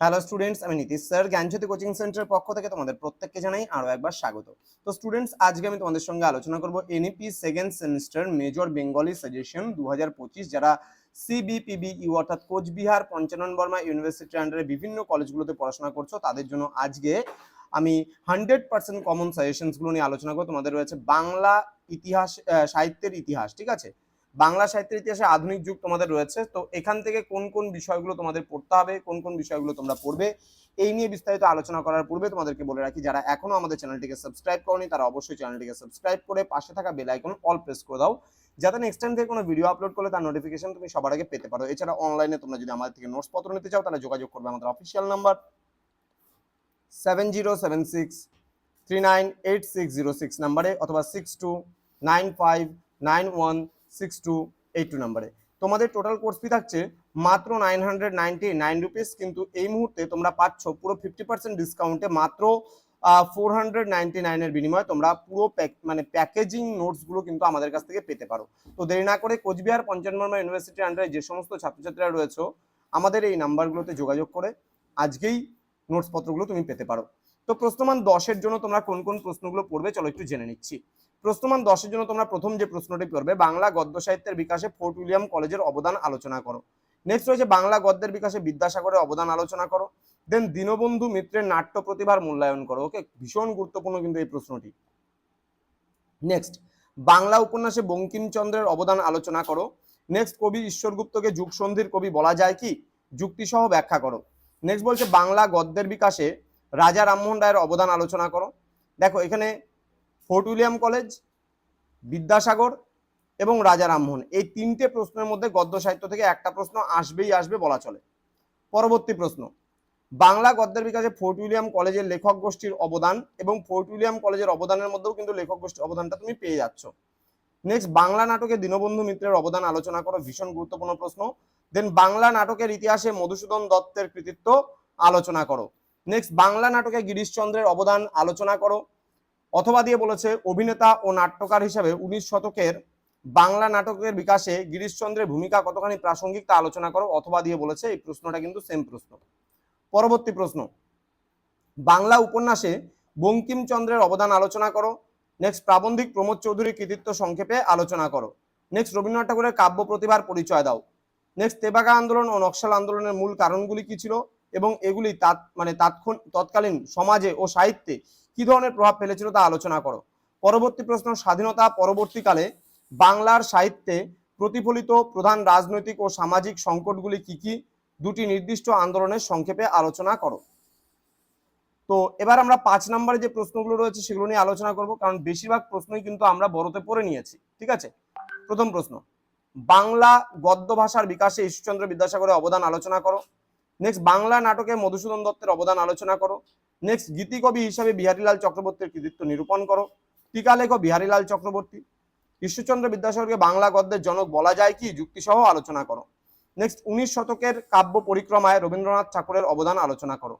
Hello students আমি Nitish sir জ্ঞানজ্যোতি coaching সেন্টারের পক্ষ থেকে তোমাদের প্রত্যেককে জানাই আরও একবার স্বাগত। তো স্টুডেন্টস আজকে আমি তোমাদের সঙ্গে আলোচনা করব NEP second semester major Bengali suggestion দু হাজার পঁচিশ, যারা সিবিপিবি ইউ অর্থাৎ কোচবিহার, পঞ্চানন বর্মা ইউনিভার্সিটির আন্ডারে বিভিন্ন কলেজগুলোতে পড়াশোনা করছ, তাদের জন্য আজকে আমি হান্ড্রেড পার্সেন্ট কমন সাজেশনসগুলো নিয়ে আলোচনা করব। তোমাদের রয়েছে বাংলা ইতিহাস সাহিত্যের ইতিহাস, ঠিক আছে? বাংলা সাহিত্যের ইতিহাসে আধুনিক যুগ তোমাদের রয়েছে। তো এখান থেকে কোন কোন বিষয়গুলো তোমাদের পড়তে হবে, কোন কোন বিষয়গুলো তোমরা পড়বে, এই নিয়ে বিস্তারিত আলোচনা করার পূর্বে তোমাদেরকে বলে রাখি, যারা এখনও আমাদের চ্যানেলটিকে সাবস্ক্রাইব করনি, তারা অবশ্যই চ্যানেলটিকে সাবস্ক্রাইব করে পাশে থাকা বেল আইকন অল প্রেস করে দাও, যাতে নেক্সট টাইম থেকে কোনো ভিডিও আপলোড করলে তার নোটিফিকেশন তুমি সবার আগে পেতে পারো। এছাড়া অনলাইনে তোমরা যদি আমাদের থেকে নোটস পত্র নিতে চাও, তাহলে যোগাযোগ করবে আমাদের official number seven zero seven six three nine eight six zero six নাম্বারে অথবা six two nine five nine one six two eight two নাম্বারে তোমাদের টোটাল কোর্স ফি থাকছে মাত্র nine hundred ninety nine rupees কিন্তু এই মুহূর্তে তোমরা পাচ্ছ পুরো ফিফটি পার্সেন্ট ডিসকাউন্টে মাত্র ফোর হান্ড্রেড নাইনটি নাইনের বিনিময়ে তোমরা পুরো মানে প্যাকেজিং নোটসগুলো কিন্তু আমাদের কাছ থেকে পেতে পারো। তো দেরি না করে কোচবিহার, পঞ্চানবর্মা ইউনিভার্সিটির আন্ডারে যে সমস্ত ছাত্রছাত্রীরা রয়েছে, আমাদের এই নাম্বারগুলোতে যোগাযোগ করে আজকেই নোটস পত্রগুলো তুমি পেতে পারো। তো প্রশ্নমান দশের জন্য তোমরা কোন কোন প্রশ্নগুলো পড়বে, চলো একটু জেনে নিচ্ছি। প্রশ্নমান দশের জন্য তোমরা প্রথম যে প্রশ্নটি করবে, বাংলা গদ্য সাহিত্যের বিকাশে ফোর্ট উইলিয়াম কলেজের অবদান আলোচনা করো। নেক্সট রয়েছে বাংলা গদ্যের বিকাশে বিদ্যাসাগরের অবদান আলোচনা করো। দেন দীনবন্ধু মিত্রের নাট্য প্রতিভার মূল্যায়ন করো। ওকে ভীষণ গুরুত্বপূর্ণ কিন্তু এই প্রশ্নটি। নেক্সট বাংলা উপন্যাসে বঙ্কিমচন্দ্রের অবদান আলোচনা করো। নেক্সট কবি ঈশ্বরগুপ্তকে যুগসন্ধির কবি বলা যায় কি? যুক্তিসহ ব্যাখ্যা করো। নেক্সট বলছে বাংলা গদ্যের বিকাশে রাজা রামমোহন রায়ের অবদান আলোচনা করো। দেখো, এখানে ফোর্ট উইলিয়াম কলেজ, বিদ্যাসাগর এবং রাজা রামমোহন। এই তিনটে প্রশ্নের মধ্যে গদ্য সাহিত্য থেকে একটা প্রশ্ন আসবেই আসবে বলা চলে। পরবর্তী প্রশ্ন, বাংলা গদ্যের বিকাশে ফোর্ট উইলিয়াম কলেজের লেখক গোষ্ঠীর অবদান এবং ফোর্ট উইলিয়াম কলেজের অবদানের মধ্যেও কিন্তু লেখক গোষ্ঠীর অবদানটা তুমি পেয়ে যাচ্ছ। নেক্সট বাংলা নাটকে দীনবন্ধু মিত্রের অবদান আলোচনা করো, ভীষণ গুরুত্বপূর্ণ প্রশ্ন। দেন বাংলা নাটকের ইতিহাসে মধুসূদন দত্তের কৃতিত্ব আলোচনা করো। নেক্সট বাংলা নাটকে গিরিশচন্দ্রের অবদান আলোচনা করো। অথবা দিয়ে বলেছে, অভিনেতা ও নাট্যকার হিসাবে উনিশ শতকের বাংলা নাটকের বিকাশে গিরিশচন্দ্রের ভূমিকা কতখানি প্রাসঙ্গিক তা আলোচনা করো, অথবা দিয়ে বলেছে, এই প্রশ্নটা কিন্তু সেম প্রশ্ন। পরবর্তী প্রশ্ন। বাংলা উপন্যাসে বঙ্কিমচন্দ্রের অবদান আলোচনা করো। নেক্সট প্রাবন্ধিক প্রমোদ চৌধুরীর কৃতিত্ব সংক্ষেপে আলোচনা করো। নেক্সট রবীন্দ্রনাথ ঠাকুরের কাব্য প্রতিভার পরিচয় দাও। নেক্সট তেবাগা আন্দোলন ও নকশাল আন্দোলনের মূল কারণগুলি কি ছিল? এবং এগুলি তাৎ মানে তাৎক্ষণ, তৎকালীন সমাজে ও সাহিত্যে কি ধরনের প্রভাব ফেলেছিল তা আলোচনা করো। পরবর্তী প্রশ্ন, স্বাধীনতা পরবর্তীকালে বাংলার সাহিত্যে প্রতিফলিত প্রধান রাজনৈতিক ও সামাজিক সংকটগুলি কি কি? দুটি নির্দিষ্ট আন্দোলনের সংক্ষেপে আলোচনা করো। তো এবার আমরা পাঁচ নম্বরে যে প্রশ্নগুলো রয়েছে সেগুলো নিয়ে আলোচনা করব, কারণ বেশিরভাগ প্রশ্নই কিন্তু আমরা বড়তে পড়ে নিয়েছি, ঠিক আছে? প্রথম প্রশ্ন, বাংলা গদ্য ভাষার বিকাশে ঈশ্বরচন্দ্র বিদ্যাসাগরের অবদান আলোচনা করো। নেক্সট বাংলা নাটকে মধুসূদন দত্তের অবদান আলোচনা করো। নেক্সট গীতিকবি হিসাবে বিহারীলাল চক্রবর্তীর কৃতিত্ব নিরূপণ করো। টিকা লেখো বিহারীলাল চক্রবর্তী। ঈশ্বরচন্দ্র বিদ্যাসাগরকে বাংলা গদ্যের জনক বলা যায় কি? যুক্তিসহ আলোচনা করো। নেক্সট উনিশ শতকের কাব্য পরিক্রমায় রবীন্দ্রনাথ ঠাকুরের অবদান আলোচনা করো।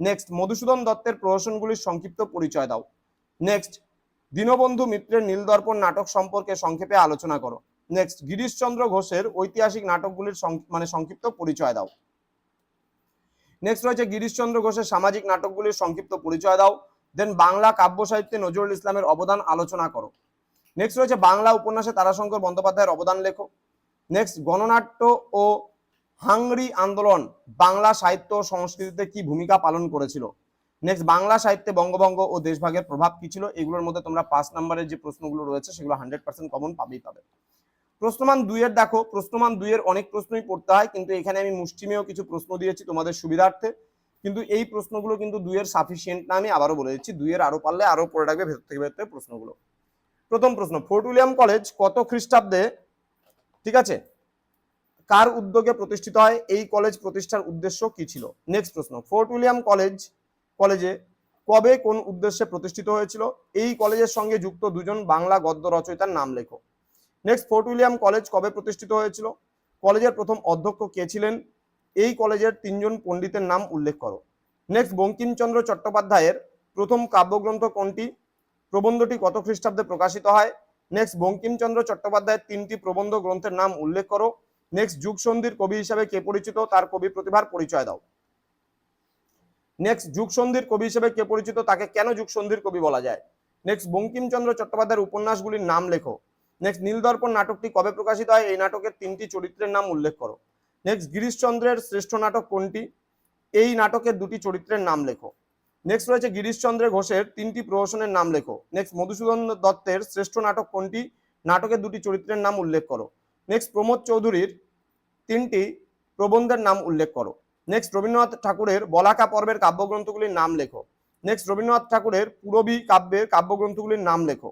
নেক্সট মধুসূদন দত্তের প্রহসনগুলির সংক্ষিপ্ত পরিচয় দাও। নেক্সট দীনবন্ধু মিত্রের নীলদর্পণ নাটক সম্পর্কে সংক্ষেপে আলোচনা করো। নেক্সট গিরিশচন্দ্র ঘোষের ঐতিহাসিক নাটকগুলির মানে সংক্ষিপ্ত পরিচয় দাও। নেক্সট রয়েছে গিরিশচন্দ্র ঘোষের সামাজিক নাটকগুলির সংক্ষিপ্ত পরিচয় দাও। দেন বাংলা কাব্য সাহিত্যে নজরুল ইসলামের অবদান আলোচনা করো। নেক্সট রয়েছে বাংলা উপন্যাসে তারাশঙ্কর বন্দ্যোপাধ্যায়ের অবদান লেখো। নেক্সট গণনাট্য ও হাংরি আন্দোলন বাংলা সাহিত্য ও সংস্কৃতিতে কি ভূমিকা পালন করেছিল? নেক্সট বাংলা সাহিত্যে বঙ্গভঙ্গ ও দেশভাগের প্রভাব কি ছিল? এগুলোর মধ্যে তোমরা পাঁচ নম্বরের যে প্রশ্নগুলো রয়েছে, সেগুলো হান্ড্রেড পার্সেন্ট কমন পাবেই পাবে প্রশ্নমান দুইয়ের দেখো, প্রশ্নমান দুইয়ের অনেক প্রশ্নই পড়তে হয়, কিন্তু এখানে আমি মুষ্টিমেয় কিছু প্রশ্ন দিয়েছি তোমাদের সুবিধার্থে। কিন্তু এই প্রশ্নগুলো কিন্তু দুইয়ের সাফিসিয়েন্ট না, আমি আবারও বলে দিচ্ছি, দুইয়ের আরও পারলে আরও পড়ে রাখবে ভেতর থেকে ভেতর প্রশ্নগুলো। প্রথম প্রশ্ন, ফোর্ট উইলিয়াম কলেজ কত খ্রিস্টাব্দে, ঠিক আছে, কার উদ্যোগে প্রতিষ্ঠিত হয়, এই কলেজ প্রতিষ্ঠার উদ্দেশ্য কি ছিল? নেক্সট প্রশ্ন, ফোর্ট উইলিয়াম কলেজ, কলেজে কবে কোন উদ্দেশ্যে প্রতিষ্ঠিত হয়েছিল? এই কলেজের সঙ্গে যুক্ত দুজন বাংলা গদ্য রচয়িতার নাম লেখো। নেক্সট ফোর্ট উইলিয়াম কলেজ কবে প্রতিষ্ঠিত হয়েছিল? কলেজের প্রথম অধ্যক্ষ কে ছিলেন? এই কলেজের তিনজন পণ্ডিতের নাম উল্লেখ করো। নেক্সট বঙ্কিমচন্দ্র চট্টোপাধ্যায়ের প্রথম কাব্যগ্রন্থ কোনটি? প্রবন্ধটি কত খ্রিস্টাব্দে প্রকাশিত হয়? নেক্সট বঙ্কিমচন্দ্র চট্টোপাধ্যায়ের তিনটি প্রবন্ধ গ্রন্থের নাম উল্লেখ করো। নেক্সট যুগসন্ধির কবি হিসাবে কে পরিচিত? তার কবি প্রতিভার পরিচয় দাও। নেক্সট যুগসন্ধির কবি হিসেবে কে পরিচিত? তাকে কেন যুগসন্ধির কবি বলা যায়? নেক্সট বঙ্কিমচন্দ্র চট্টোপাধ্যায়ের উপন্যাসগুলির নাম লেখো। নেক্সট নীলদর্পণ নাটকটি কবে প্রকাশিত হয়? এই নাটকের তিনটি চরিত্রের নাম উল্লেখ করো। নেক্সট গিরিশচন্দ্রের শ্রেষ্ঠ নাটক কোনটি? এই নাটকের দুটি চরিত্রের নাম লেখো। নেক্সট রয়েছে গিরিশচন্দ্র ঘোষের তিনটি প্রহসনের নাম লেখো। নেক্সট মধুসূদন দত্তের শ্রেষ্ঠ নাটক কোনটি? নাটকের দুটি চরিত্রের নাম উল্লেখ করো। নেক্সট প্রমোদ চৌধুরীর তিনটি প্রবন্ধের নাম উল্লেখ করো। নেক্সট রবীন্দ্রনাথ ঠাকুরের বলাকা পর্বের কাব্যগ্রন্থগুলির নাম লেখো। নেক্সট রবীন্দ্রনাথ ঠাকুরের পুরবী কাব্যের কাব্যগ্রন্থগুলির নাম লেখো।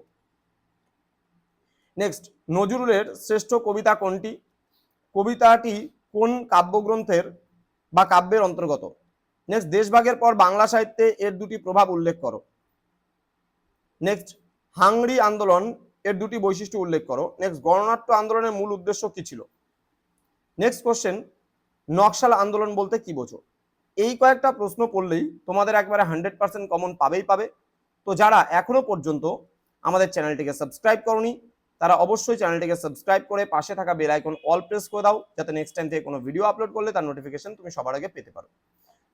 নেক্সট নজরুলের শ্রেষ্ঠ কবিতা কোনটি? কবিতাটি কোন কাব্যগ্রন্থের বা কাব্যের অন্তর্গত? নেক্সট দেশভাগের পর বাংলা সাহিত্যে এর দুটি প্রভাব উল্লেখ করো। নেক্সট হাংরি আন্দোলন এর দুটি বৈশিষ্ট্য উল্লেখ করো। নেক্সট গণনাট্য আন্দোলনের মূল উদ্দেশ্য কি ছিল? নেক্সট কোশ্চেন নকশাল আন্দোলন বলতে কি বোঝো? এই কয়েকটা প্রশ্ন করলেই তোমাদের একবারে হান্ড্রেড পার্সেন্ট কমন পাবেই পাবে। তো যারা এখনও পর্যন্ত আমাদের চ্যানেলটিকে সাবস্ক্রাইব করনি তারা অবশ্যই চ্যানেলটিকে সাবস্ক্রাইব করে পাশে থাকা বেল আইকন অল প্রেস করে দাও, যাতে নেক্সট টাইম থেকে কোনো ভিডিও আপলোড করলে তার নোটিফিকেশন তুমি সবার আগে পেতে পারো।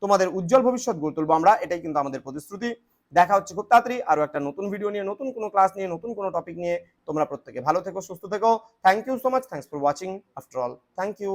তোমাদের উজ্জ্বল ভবিষ্যৎ গড়ে তুলবো আমরা, এটাই কিন্তু আমাদের প্রতিশ্রুতি। দেখা হচ্ছে খুব তাড়াতাড়ি আরও একটা নতুন ভিডিও নিয়ে, নতুন কোনো ক্লাস নিয়ে, নতুন কোনো টপিক নিয়ে। তোমরা প্রত্যেকে ভালো থেকো, সুস্থ থেকো। Thank you so much thanks for watching after all thank you